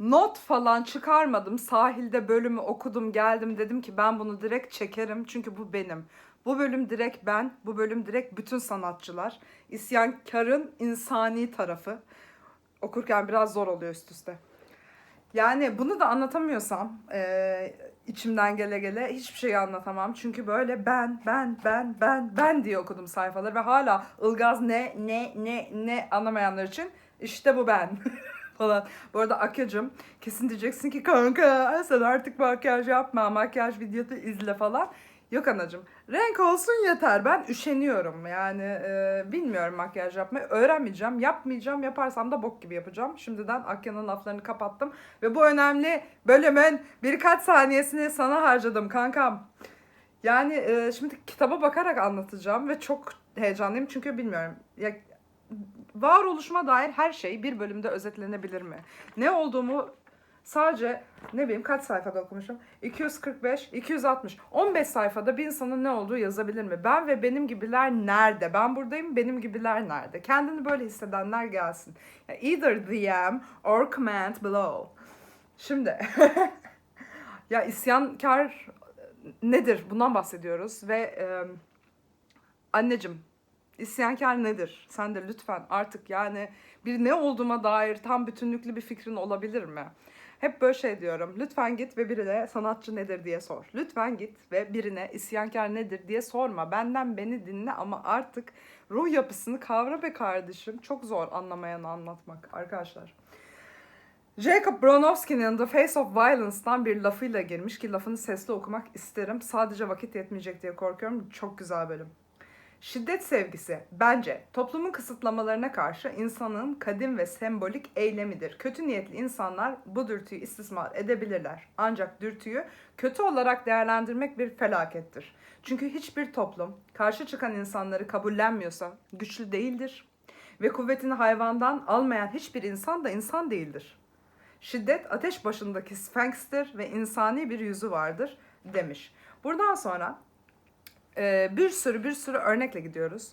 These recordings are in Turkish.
not falan çıkarmadım. Sahilde bölümü okudum geldim dedim ki ben bunu direkt çekerim çünkü bu benim. Bu bölüm direkt ben, bu bölüm direkt bütün sanatçılar. İsyankarın insani tarafı. Okurken biraz zor oluyor üst üste. Yani bunu da anlatamıyorsam eee, içimden gele gele hiçbir şeyi anlatamam. Çünkü böyle ben, ben, ben, ben, ben diye okudum sayfaları ve hala Ilgaz ne, ne, ne, ne anlamayanlar için işte bu ben falan. Bu arada Akya'cığım kesin diyeceksin ki kanka sen artık makyaj yapma, makyaj videosu izle falan. Yok anacığım. Renk olsun yeter. Ben üşeniyorum. Yani e, bilmiyorum makyaj yapmayı. Öğrenmeyeceğim. Yapmayacağım. Yaparsam da bok gibi yapacağım. Şimdiden Akya'nın laflarını kapattım. Ve bu önemli bölümün birkaç saniyesini sana harcadım kankam. Yani e, şimdi kitaba bakarak anlatacağım ve çok heyecanlıyım çünkü bilmiyorum. Ya, varoluşuma dair her şey bir bölümde özetlenebilir mi? Ne olduğumu sadece ne bileyim kaç sayfada okumuşum? 245, 260, 15 sayfada bir insanın ne olduğu yazabilir mi? Ben ve benim gibiler nerede? Ben buradayım, benim gibiler nerede? Kendini böyle hissedenler gelsin. Either DM or comment below. Şimdi ya isyankar nedir? Bundan bahsediyoruz ve e, anneciğim isyankar nedir? Sen de lütfen artık yani bir ne olduğuma dair tam bütünlüklü bir fikrin olabilir mi? Hep böyle şey diyorum. Lütfen git ve birine sanatçı nedir diye sor. Lütfen git ve birine isyankar nedir diye sorma. Benden beni dinle ama artık ruh yapısını kavra be kardeşim. Çok zor anlamayanı anlatmak arkadaşlar. Jacob Bronowski'nin The Face of Violence'dan bir lafıyla girmiş ki lafını sesli okumak isterim. Sadece vakit yetmeyecek diye korkuyorum. Çok güzel bölüm. Şiddet sevgisi bence toplumun kısıtlamalarına karşı insanın kadim ve sembolik eylemidir. Kötü niyetli insanlar bu dürtüyü istismar edebilirler. Ancak dürtüyü kötü olarak değerlendirmek bir felakettir. Çünkü hiçbir toplum karşı çıkan insanları kabullenmiyorsa güçlü değildir ve kuvvetini hayvandan almayan hiçbir insan da insan değildir. Şiddet ateş başındaki Sphinx'tir ve insani bir yüzü vardır demiş. Buradan sonra ee, bir sürü bir sürü örnekle gidiyoruz.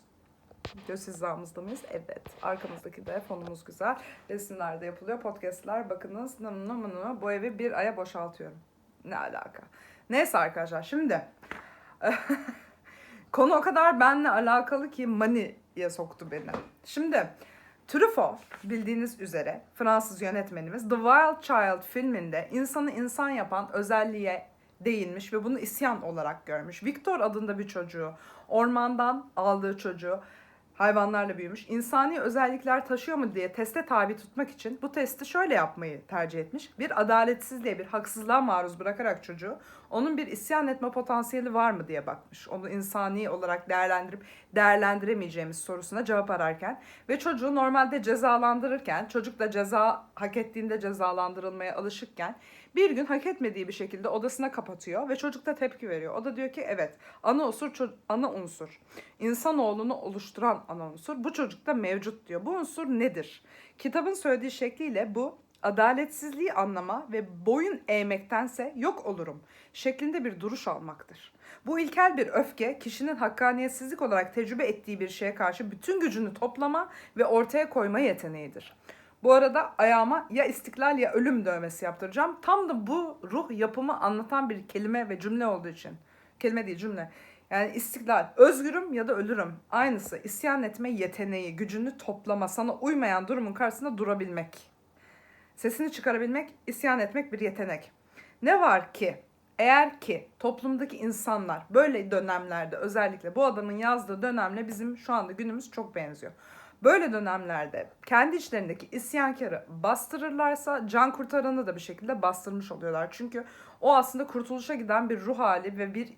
Göz hizamızda mıyız? Evet. Arkamızdaki de fonumuz güzel. Resimler de yapılıyor. Podcastler bakınız. Nım nım nım. Bu evi bir aya boşaltıyorum. Ne alaka? Neyse arkadaşlar şimdi konu o kadar benle alakalı ki Mani'ye soktu beni. Şimdi Truffaut bildiğiniz üzere Fransız yönetmenimiz The Wild Child filminde insanı insan yapan özelliğe değinmiş ve bunu isyan olarak görmüş. Victor adında bir çocuğu, ormandan aldığı çocuğu hayvanlarla büyümüş. İnsani özellikler taşıyor mu diye teste tabi tutmak için bu testi şöyle yapmayı tercih etmiş. Bir adaletsizliğe, bir haksızlığa maruz bırakarak çocuğu onun bir isyan etme potansiyeli var mı diye bakmış. Onu insani olarak değerlendirip değerlendiremeyeceğimiz sorusuna cevap ararken ve çocuğu normalde cezalandırırken, çocuk da ceza hak ettiğinde cezalandırılmaya alışıkken bir gün hak etmediği bir şekilde odasına kapatıyor ve çocuk da tepki veriyor. O da diyor ki evet ana unsur ana unsur. İnsanoğlunu oluşturan ana unsur. Bu çocukta mevcut diyor. Bu unsur nedir? Kitabın söylediği şekliyle bu adaletsizliği anlama ve boyun eğmektense yok olurum şeklinde bir duruş almaktır. Bu ilkel bir öfke kişinin hakkaniyetsizlik olarak tecrübe ettiği bir şeye karşı bütün gücünü toplama ve ortaya koyma yeteneğidir. Bu arada ayağıma ya istiklal ya ölüm dövmesi yaptıracağım. Tam da bu ruh yapımı anlatan bir kelime ve cümle olduğu için. Kelime değil cümle. Yani istiklal, özgürüm ya da ölürüm. Aynısı isyan etme yeteneği, gücünü toplama, sana uymayan durumun karşısında durabilmek. Sesini çıkarabilmek, isyan etmek bir yetenek. Ne var ki eğer ki toplumdaki insanlar böyle dönemlerde özellikle bu adamın yazdığı dönemle bizim şu anda günümüz çok benziyor. Böyle dönemlerde kendi içlerindeki isyankarı bastırırlarsa can kurtaranı da bir şekilde bastırmış oluyorlar. Çünkü o aslında kurtuluşa giden bir ruh hali ve bir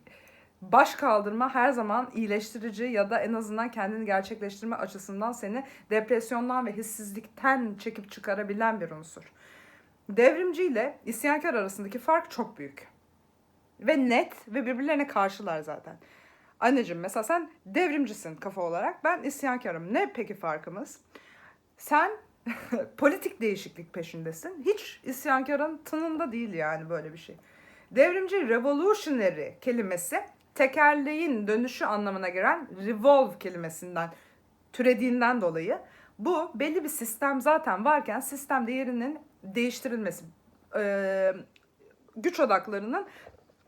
baş kaldırma her zaman iyileştirici ya da en azından kendini gerçekleştirme açısından seni depresyondan ve hissizlikten çekip çıkarabilen bir unsur. Devrimci ile isyankar arasındaki fark çok büyük. Ve net ve birbirlerine karşılar zaten. Anneciğim mesela sen devrimcisin kafa olarak. Ben isyankarım. Ne peki farkımız? Sen politik değişiklik peşindesin. Hiç isyankarın tınında değil yani böyle bir şey. Devrimci revolutionary kelimesi tekerleğin dönüşü anlamına gelen revolve kelimesinden türediğinden dolayı bu belli bir sistem zaten varken sistem değerinin değiştirilmesi, güç odaklarının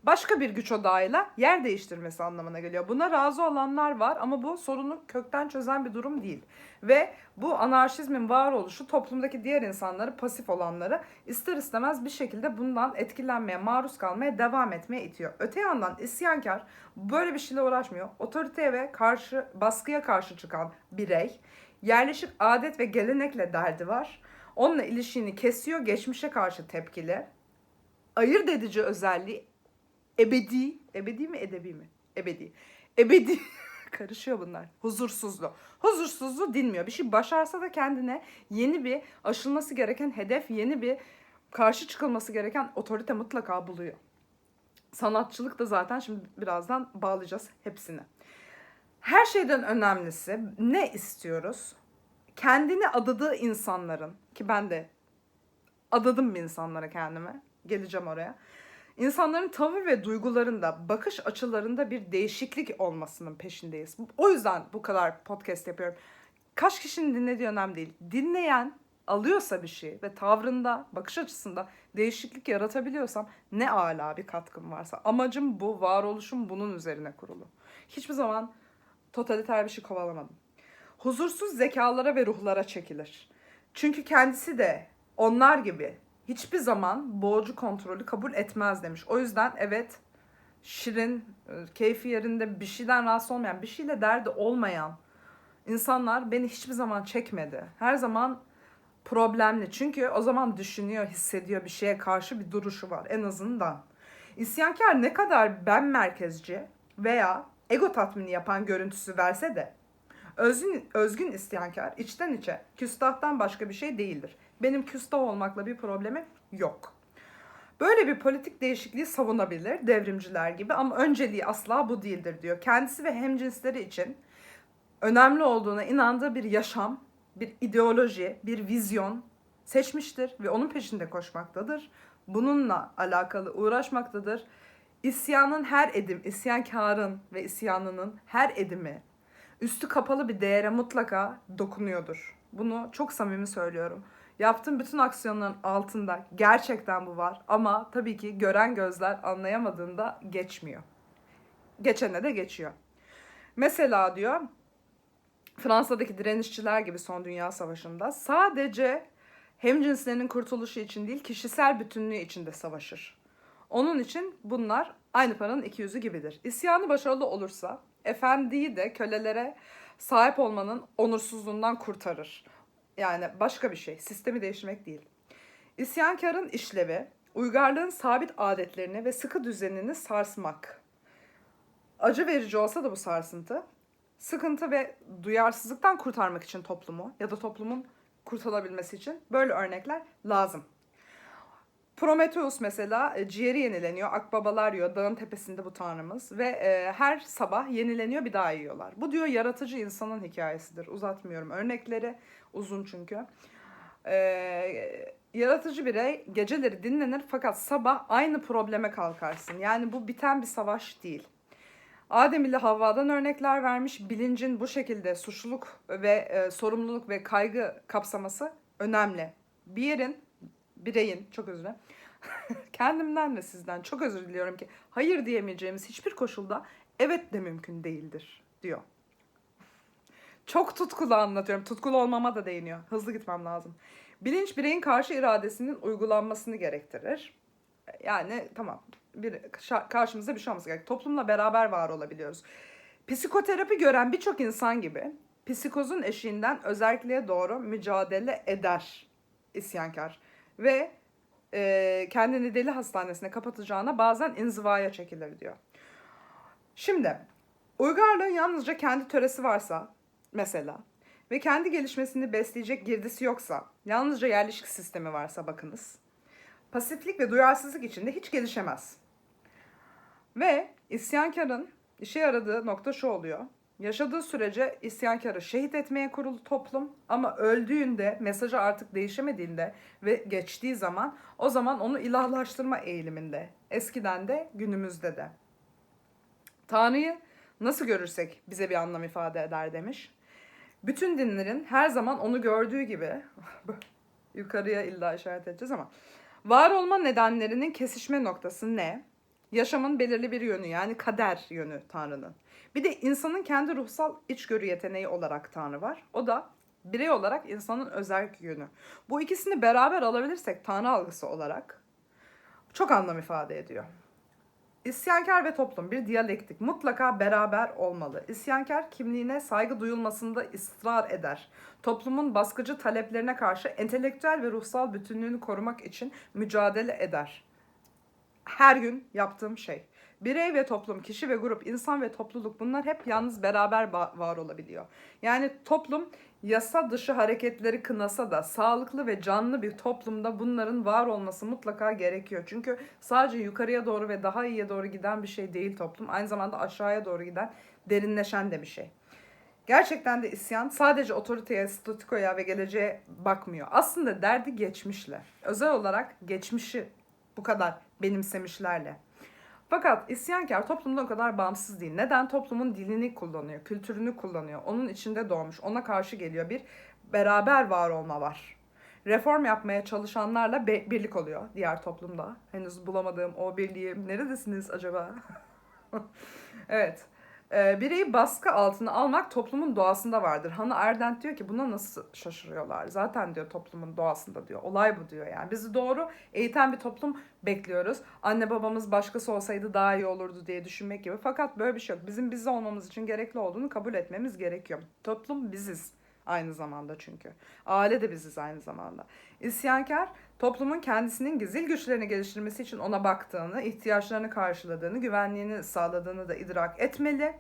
başka bir güç odağıyla yer değiştirmesi anlamına geliyor. Buna razı olanlar var ama bu sorunu kökten çözen bir durum değil. Ve bu anarşizmin varoluşu toplumdaki diğer insanları, pasif olanları ister istemez bir şekilde bundan etkilenmeye, maruz kalmaya devam etmeye itiyor. Öte yandan isyankar böyle bir şeyle uğraşmıyor. Otoriteye ve karşı baskıya karşı çıkan birey yerleşik adet ve gelenekle derdi var. Onunla ilişkini kesiyor, geçmişe karşı tepkili. Ayırt edici özelliği ebedi, ebedi mi edebi mi? Ebedi. Ebedi karışıyor bunlar. Huzursuzluğu. Huzursuzluğu dinmiyor. Bir şey başarsa da kendine yeni bir aşılması gereken hedef, yeni bir karşı çıkılması gereken otorite mutlaka buluyor. Sanatçılık da zaten şimdi birazdan bağlayacağız hepsini. Her şeyden önemlisi ne istiyoruz? Kendini adadığı insanların ki ben de adadım bir insanlara kendime. Geleceğim oraya. İnsanların tavır ve duygularında, bakış açılarında bir değişiklik olmasının peşindeyiz. O yüzden bu kadar podcast yapıyorum. Kaç kişinin dinlediği önemli değil. Dinleyen alıyorsa bir şey ve tavrında, bakış açısında değişiklik yaratabiliyorsam ne ala bir katkım varsa. Amacım bu, varoluşum bunun üzerine kurulu. Hiçbir zaman totaliter bir şey kovalamadım. Huzursuz zekalara ve ruhlara çekilir. Çünkü kendisi de onlar gibi hiçbir zaman boğucu kontrolü kabul etmez demiş. O yüzden evet şirin, e, keyfi yerinde bir şeyden rahatsız olmayan, bir şeyle derdi olmayan insanlar beni hiçbir zaman çekmedi. Her zaman problemli. Çünkü o zaman düşünüyor, hissediyor bir şeye karşı bir duruşu var en azından. İsyankar ne kadar ben merkezci veya ego tatmini yapan görüntüsü verse de özgün, özgün isyankar içten içe küstahtan başka bir şey değildir. Benim küstah olmakla bir problemim yok. Böyle bir politik değişikliği savunabilir devrimciler gibi ama önceliği asla bu değildir diyor. Kendisi ve hemcinsleri için önemli olduğuna inandığı bir yaşam, bir ideoloji, bir vizyon seçmiştir ve onun peşinde koşmaktadır. Bununla alakalı uğraşmaktadır. İsyanın her edim, isyankarın ve isyanının her edimi üstü kapalı bir değere mutlaka dokunuyordur. Bunu çok samimi söylüyorum. Yaptığım bütün aksiyonların altında gerçekten bu var ama tabii ki gören gözler anlayamadığında geçmiyor. Geçene de geçiyor. Mesela diyor Fransa'daki direnişçiler gibi son dünya savaşında sadece hemcinslerinin kurtuluşu için değil kişisel bütünlüğü için de savaşır. Onun için bunlar aynı paranın iki yüzü gibidir. İsyanı başarılı olursa efendiyi de kölelere sahip olmanın onursuzluğundan kurtarır. Yani başka bir şey. Sistemi değiştirmek değil. İsyankarın işlevi, uygarlığın sabit adetlerini ve sıkı düzenini sarsmak. Acı verici olsa da bu sarsıntı, sıkıntı ve duyarsızlıktan kurtarmak için toplumu ya da toplumun kurtulabilmesi için böyle örnekler lazım. Prometheus mesela e, ciğeri yenileniyor, akbabalar yiyor, dağın tepesinde bu tanrımız ve e, her sabah yenileniyor bir daha yiyorlar. Bu diyor yaratıcı insanın hikayesidir. Uzatmıyorum örnekleri uzun çünkü. E, yaratıcı birey geceleri dinlenir fakat sabah aynı probleme kalkarsın. Yani bu biten bir savaş değil. Adem ile Havva'dan örnekler vermiş. Bilincin bu şekilde suçluluk ve e, sorumluluk ve kaygı kapsaması önemli. Bir yerin, bireyin, çok özür dilerim, kendimden ve sizden çok özür diliyorum ki hayır diyemeyeceğimiz hiçbir koşulda evet de mümkün değildir diyor. Çok tutkulu anlatıyorum. Tutkulu olmama da değiniyor. Hızlı gitmem lazım. Bilinç bireyin karşı iradesinin uygulanmasını gerektirir. Yani tamam bir karşımızda bir şey olması gerek. Toplumla beraber var olabiliyoruz. Psikoterapi gören birçok insan gibi psikozun eşiğinden özelliğe doğru mücadele eder isyankar. Ve e, kendini deli hastanesine kapatacağına bazen inzivaya çekilir diyor. Şimdi uygarlığın yalnızca kendi töresi varsa mesela ve kendi gelişmesini besleyecek girdisi yoksa, yalnızca yerleşik sistemi varsa bakınız. Pasiflik ve duyarsızlık içinde hiç gelişemez. Ve isyankarın işe yaradığı nokta şu oluyor. Yaşadığı sürece isyankarı şehit etmeye kurulu toplum ama öldüğünde mesajı artık değişemediğinde ve geçtiği zaman o zaman onu ilahlaştırma eğiliminde. Eskiden de günümüzde de. Tanrı'yı nasıl görürsek bize bir anlam ifade eder demiş. Bütün dinlerin her zaman onu gördüğü gibi yukarıya illa işaret edeceğiz ama var olma nedenlerinin kesişme noktası ne? Yaşamın belirli bir yönü yani kader yönü Tanrı'nın. Bir de insanın kendi ruhsal içgörü yeteneği olarak Tanrı var. O da birey olarak insanın özel yönü. Bu ikisini beraber alabilirsek Tanrı algısı olarak çok anlam ifade ediyor. İsyankar ve toplum bir diyalektik mutlaka beraber olmalı. İsyankar kimliğine saygı duyulmasında ısrar eder. Toplumun baskıcı taleplerine karşı entelektüel ve ruhsal bütünlüğünü korumak için mücadele eder. Her gün yaptığım şey. Birey ve toplum, kişi ve grup, insan ve topluluk bunlar hep yalnız beraber var olabiliyor. Yani toplum yasa dışı hareketleri kınasa da sağlıklı ve canlı bir toplumda bunların var olması mutlaka gerekiyor. Çünkü sadece yukarıya doğru ve daha iyiye doğru giden bir şey değil toplum. Aynı zamanda aşağıya doğru giden, derinleşen de bir şey. Gerçekten de isyan sadece otoriteye, statikoya ve geleceğe bakmıyor. Aslında derdi geçmişle. Özel olarak geçmişi bu kadar benimsemişlerle. Fakat isyankar toplumdan o kadar bağımsız değil. Neden? Toplumun dilini kullanıyor, kültürünü kullanıyor. Onun içinde doğmuş, ona karşı geliyor. Bir beraber var olma var. Reform yapmaya çalışanlarla be- birlik oluyor diğer toplumda. Henüz bulamadığım o birliği neredesiniz acaba? evet. Ee, bireyi baskı altına almak toplumun doğasında vardır. Hannah Arendt diyor ki buna nasıl şaşırıyorlar? Zaten diyor toplumun doğasında diyor. Olay bu diyor yani. Bizi doğru eğiten bir toplum bekliyoruz. Anne babamız başkası olsaydı daha iyi olurdu diye düşünmek gibi. Fakat böyle bir şey yok. Bizim biz olmamız için gerekli olduğunu kabul etmemiz gerekiyor. Toplum biziz aynı zamanda çünkü. Aile de biziz aynı zamanda. İsyankar toplumun kendisinin gizil güçlerini geliştirmesi için ona baktığını, ihtiyaçlarını karşıladığını, güvenliğini sağladığını da idrak etmeli.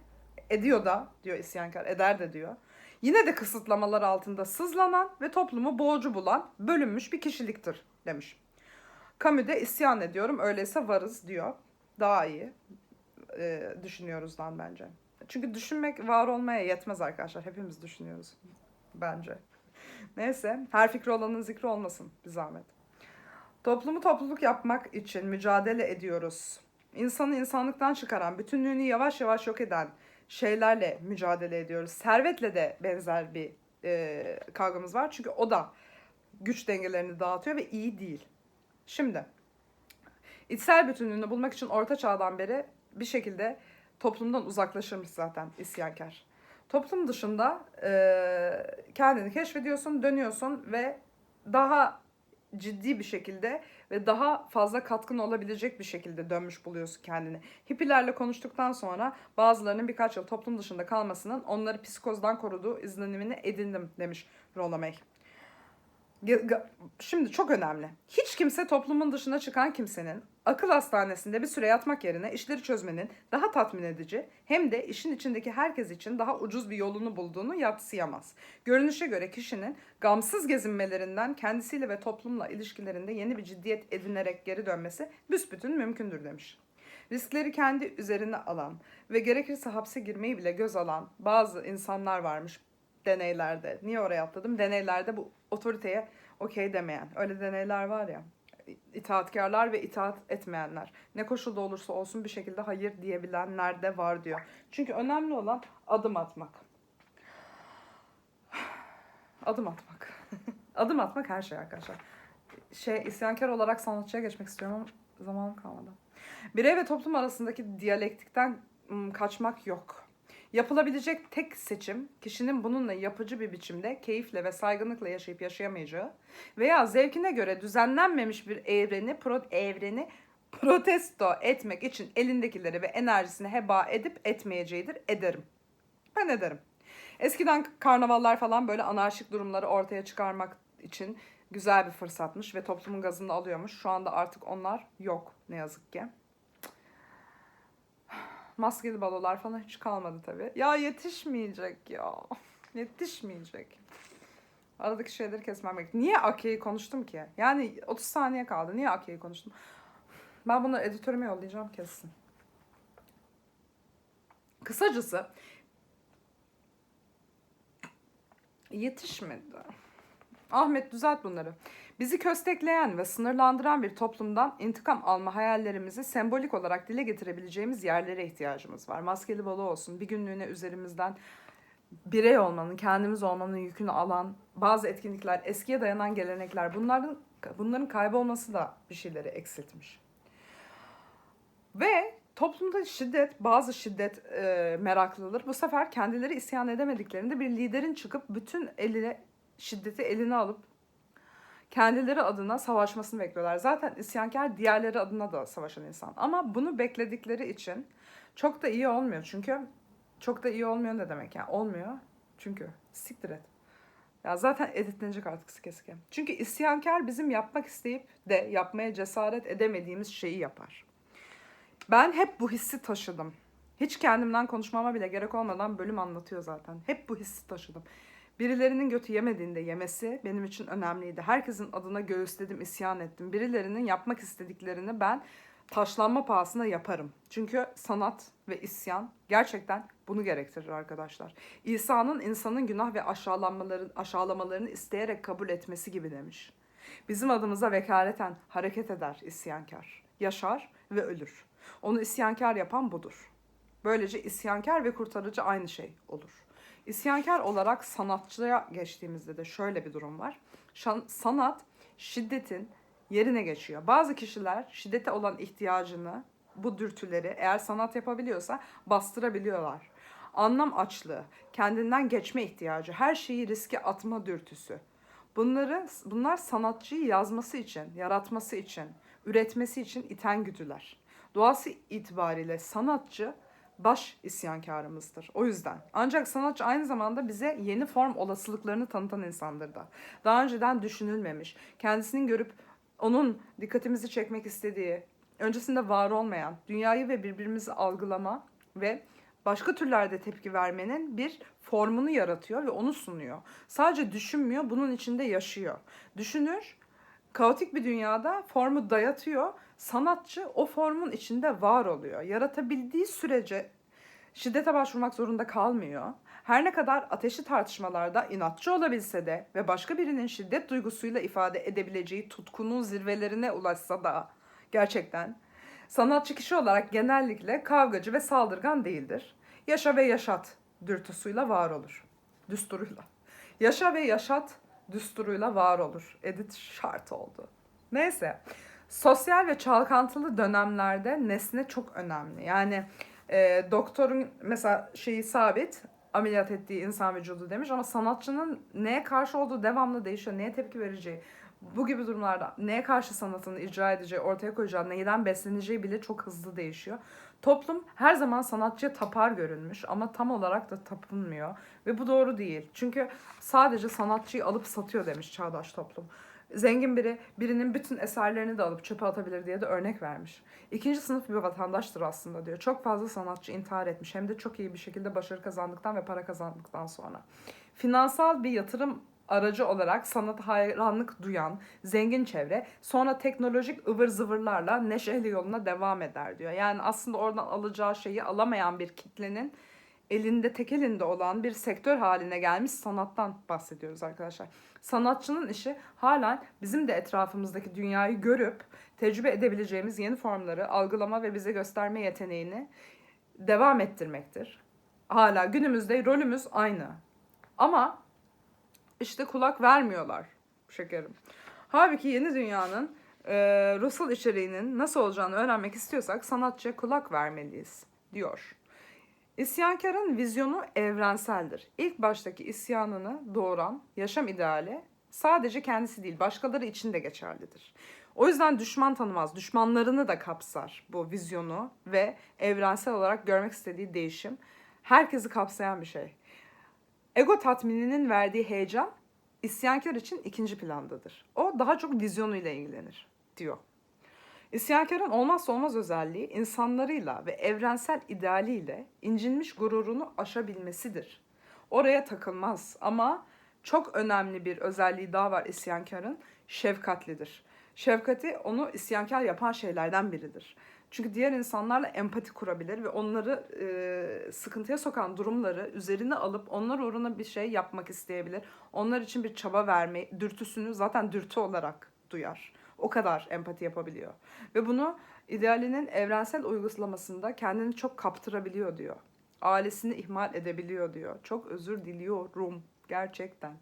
Ediyor da diyor isyankar, eder de diyor. Yine de kısıtlamalar altında sızlanan ve toplumu boğucu bulan bölünmüş bir kişiliktir demiş. Camus de isyan ediyorum öyleyse varız diyor. Daha iyi e, düşünüyoruzdan bence. Çünkü düşünmek var olmaya yetmez arkadaşlar. Hepimiz düşünüyoruz bence. Neyse her fikri olanın zikri olmasın bir zahmet. Toplumu topluluk yapmak için mücadele ediyoruz. İnsanı insanlıktan çıkaran, bütünlüğünü yavaş yavaş yok eden şeylerle mücadele ediyoruz. Servetle de benzer bir e, kavgamız var. Çünkü o da güç dengelerini dağıtıyor ve iyi değil. Şimdi içsel bütünlüğünü bulmak için orta çağdan beri bir şekilde toplumdan uzaklaşırmış zaten isyankar. Toplum dışında e, kendini keşfediyorsun, dönüyorsun ve daha ciddi bir şekilde ve daha fazla katkın olabilecek bir şekilde dönmüş buluyorsun kendini. Hippilerle konuştuktan sonra bazılarının birkaç yıl toplum dışında kalmasının onları psikozdan koruduğu izlenimini edindim demiş Rollo May. Şimdi çok önemli. Hiç kimse toplumun dışına çıkan kimsenin akıl hastanesinde bir süre yatmak yerine işleri çözmenin daha tatmin edici hem de işin içindeki herkes için daha ucuz bir yolunu bulduğunu yatsıyamaz. Görünüşe göre kişinin gamsız gezinmelerinden kendisiyle ve toplumla ilişkilerinde yeni bir ciddiyet edinerek geri dönmesi büsbütün mümkündür demiş. Riskleri kendi üzerine alan ve gerekirse hapse girmeyi bile göz alan bazı insanlar varmış deneylerde. Niye oraya atladım? Deneylerde bu otoriteye okey demeyen. Öyle deneyler var ya. İtaatkarlar ve itaat etmeyenler. Ne koşulda olursa olsun bir şekilde hayır diyebilenler de var diyor. Çünkü önemli olan adım atmak. Adım atmak. adım atmak her şey arkadaşlar. Şey isyankar olarak sanatçıya geçmek istiyorum ama zamanım kalmadı. Birey ve toplum arasındaki diyalektikten kaçmak yok. Yapılabilecek tek seçim kişinin bununla yapıcı bir biçimde keyifle ve saygınlıkla yaşayıp yaşayamayacağı veya zevkine göre düzenlenmemiş bir evreni pro, evreni protesto etmek için elindekileri ve enerjisini heba edip etmeyeceğidir ederim. Ben ederim. Eskiden karnavallar falan böyle anarşik durumları ortaya çıkarmak için güzel bir fırsatmış ve toplumun gazını alıyormuş. Şu anda artık onlar yok ne yazık ki maskeli balolar falan hiç kalmadı tabii. Ya yetişmeyecek ya. Yetişmeyecek. Aradaki şeyleri kesmem gerekiyor. Niye Ake'yi konuştum ki? Yani 30 saniye kaldı. Niye Ake'yi konuştum? Ben bunu editörüme yollayacağım kessin. Kısacası yetişmedi. Ahmet düzelt bunları. Bizi köstekleyen ve sınırlandıran bir toplumdan intikam alma hayallerimizi sembolik olarak dile getirebileceğimiz yerlere ihtiyacımız var. Maskeli balo olsun, bir günlüğüne üzerimizden birey olmanın, kendimiz olmanın yükünü alan bazı etkinlikler, eskiye dayanan gelenekler bunların bunların kaybolması da bir şeyleri eksiltmiş. Ve toplumda şiddet, bazı şiddet e, meraklıları bu sefer kendileri isyan edemediklerinde bir liderin çıkıp bütün eline şiddeti eline alıp kendileri adına savaşmasını bekliyorlar. Zaten isyankar diğerleri adına da savaşan insan. Ama bunu bekledikleri için çok da iyi olmuyor. Çünkü çok da iyi olmuyor ne demek yani? Olmuyor. Çünkü siktir et. Ya zaten editlenecek artık sike sike. Çünkü isyankar bizim yapmak isteyip de yapmaya cesaret edemediğimiz şeyi yapar. Ben hep bu hissi taşıdım. Hiç kendimden konuşmama bile gerek olmadan bölüm anlatıyor zaten. Hep bu hissi taşıdım. Birilerinin götü yemediğinde yemesi benim için önemliydi. Herkesin adına göğüsledim, isyan ettim. Birilerinin yapmak istediklerini ben taşlanma pahasına yaparım. Çünkü sanat ve isyan gerçekten bunu gerektirir arkadaşlar. İsa'nın insanın günah ve aşağılanmaların, aşağılamalarını isteyerek kabul etmesi gibi demiş. Bizim adımıza vekaleten hareket eder isyankar. Yaşar ve ölür. Onu isyankar yapan budur. Böylece isyankar ve kurtarıcı aynı şey olur. İsyankar olarak sanatçıya geçtiğimizde de şöyle bir durum var. Şan- sanat şiddetin yerine geçiyor. Bazı kişiler şiddete olan ihtiyacını, bu dürtüleri eğer sanat yapabiliyorsa bastırabiliyorlar. Anlam açlığı, kendinden geçme ihtiyacı, her şeyi riske atma dürtüsü. Bunları bunlar sanatçıyı yazması için, yaratması için, üretmesi için iten güdüler. Doğası itibariyle sanatçı baş isyankarımızdır. O yüzden. Ancak sanatçı aynı zamanda bize yeni form olasılıklarını tanıtan insandır da. Daha önceden düşünülmemiş, kendisinin görüp onun dikkatimizi çekmek istediği, öncesinde var olmayan, dünyayı ve birbirimizi algılama ve başka türlerde tepki vermenin bir formunu yaratıyor ve onu sunuyor. Sadece düşünmüyor, bunun içinde yaşıyor. Düşünür, kaotik bir dünyada formu dayatıyor. Sanatçı o formun içinde var oluyor. Yaratabildiği sürece şiddete başvurmak zorunda kalmıyor. Her ne kadar ateşli tartışmalarda inatçı olabilse de ve başka birinin şiddet duygusuyla ifade edebileceği tutkunun zirvelerine ulaşsa da gerçekten sanatçı kişi olarak genellikle kavgacı ve saldırgan değildir. Yaşa ve yaşat dürtüsüyle var olur. Düsturuyla. Yaşa ve yaşat düsturuyla var olur. Edit şart oldu. Neyse. Sosyal ve çalkantılı dönemlerde nesne çok önemli. Yani e, doktorun mesela şeyi sabit ameliyat ettiği insan vücudu demiş ama sanatçının neye karşı olduğu devamlı değişiyor. Neye tepki vereceği, bu gibi durumlarda neye karşı sanatını icra edeceği, ortaya koyacağı, neyden besleneceği bile çok hızlı değişiyor. Toplum her zaman sanatçıya tapar görünmüş ama tam olarak da tapınmıyor ve bu doğru değil. Çünkü sadece sanatçıyı alıp satıyor demiş çağdaş toplum. Zengin biri birinin bütün eserlerini de alıp çöpe atabilir diye de örnek vermiş. İkinci sınıf bir vatandaştır aslında diyor. Çok fazla sanatçı intihar etmiş hem de çok iyi bir şekilde başarı kazandıktan ve para kazandıktan sonra. Finansal bir yatırım aracı olarak sanata hayranlık duyan zengin çevre sonra teknolojik ıvır zıvırlarla neşeli yoluna devam eder diyor. Yani aslında oradan alacağı şeyi alamayan bir kitlenin elinde tek elinde olan bir sektör haline gelmiş sanattan bahsediyoruz arkadaşlar. Sanatçının işi halen bizim de etrafımızdaki dünyayı görüp tecrübe edebileceğimiz yeni formları algılama ve bize gösterme yeteneğini devam ettirmektir. Hala günümüzde rolümüz aynı. Ama işte kulak vermiyorlar şekerim. Halbuki yeni dünyanın e, ruhsal içeriğinin nasıl olacağını öğrenmek istiyorsak sanatçıya kulak vermeliyiz diyor. İsyankarın vizyonu evrenseldir. İlk baştaki isyanını doğuran yaşam ideali sadece kendisi değil başkaları için de geçerlidir. O yüzden düşman tanımaz, düşmanlarını da kapsar bu vizyonu ve evrensel olarak görmek istediği değişim. Herkesi kapsayan bir şey. Ego tatmininin verdiği heyecan isyankar için ikinci plandadır. O daha çok vizyonuyla ilgilenir diyor. İsyankarın olmazsa olmaz özelliği insanlarıyla ve evrensel idealiyle incinmiş gururunu aşabilmesidir. Oraya takılmaz ama çok önemli bir özelliği daha var isyankarın. Şefkatlidir. Şefkati onu isyankar yapan şeylerden biridir. Çünkü diğer insanlarla empati kurabilir ve onları e, sıkıntıya sokan durumları üzerine alıp onlar uğruna bir şey yapmak isteyebilir. Onlar için bir çaba verme dürtüsünü zaten dürtü olarak duyar. O kadar empati yapabiliyor. Ve bunu idealinin evrensel uygulamasında kendini çok kaptırabiliyor diyor. Ailesini ihmal edebiliyor diyor. Çok özür diliyorum gerçekten.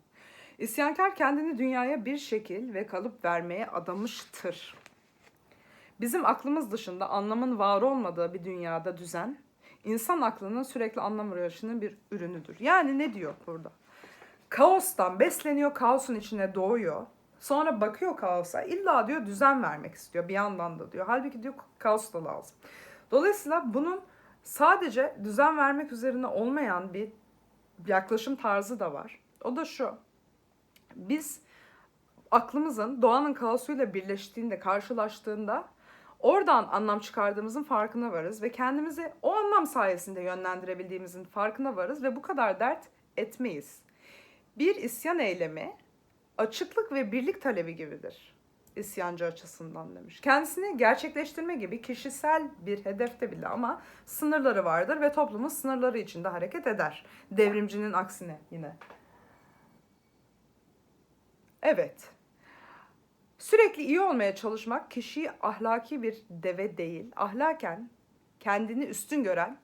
İsyankar kendini dünyaya bir şekil ve kalıp vermeye adamıştır. Bizim aklımız dışında anlamın var olmadığı bir dünyada düzen, insan aklının sürekli anlam arayışının bir ürünüdür. Yani ne diyor burada? Kaostan besleniyor, kaosun içine doğuyor. Sonra bakıyor kaosa, illa diyor düzen vermek istiyor bir yandan da diyor. Halbuki diyor kaos da lazım. Dolayısıyla bunun sadece düzen vermek üzerine olmayan bir yaklaşım tarzı da var. O da şu. Biz aklımızın doğanın kaosuyla birleştiğinde, karşılaştığında oradan anlam çıkardığımızın farkına varız ve kendimizi o anlam sayesinde yönlendirebildiğimizin farkına varız ve bu kadar dert etmeyiz. Bir isyan eylemi açıklık ve birlik talebi gibidir. İsyancı açısından demiş. Kendisini gerçekleştirme gibi kişisel bir hedefte bile ama sınırları vardır ve toplumun sınırları içinde hareket eder. Devrimcinin aksine yine. Evet. Sürekli iyi olmaya çalışmak kişiyi ahlaki bir deve değil, ahlaken kendini üstün gören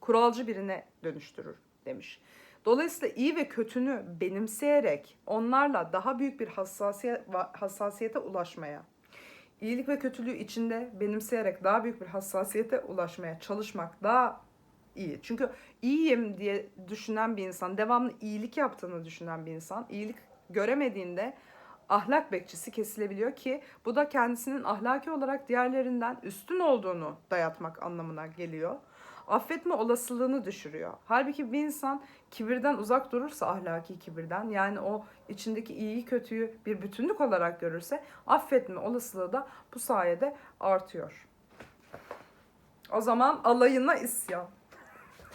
kuralcı birine dönüştürür demiş. Dolayısıyla iyi ve kötünü benimseyerek onlarla daha büyük bir hassasiyet, hassasiyete ulaşmaya, iyilik ve kötülüğü içinde benimseyerek daha büyük bir hassasiyete ulaşmaya çalışmak daha iyi. Çünkü iyiyim diye düşünen bir insan, devamlı iyilik yaptığını düşünen bir insan, iyilik göremediğinde ahlak bekçisi kesilebiliyor ki bu da kendisinin ahlaki olarak diğerlerinden üstün olduğunu dayatmak anlamına geliyor. Affetme olasılığını düşürüyor. Halbuki bir insan kibirden uzak durursa ahlaki kibirden yani o içindeki iyiyi kötüyü bir bütünlük olarak görürse affetme olasılığı da bu sayede artıyor. O zaman alayına isyan.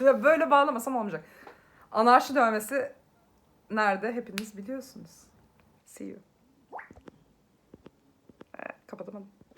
Böyle bağlamasam olmayacak. Anarşi dövmesi nerede hepiniz biliyorsunuz. See you. Evet, kapatamadım.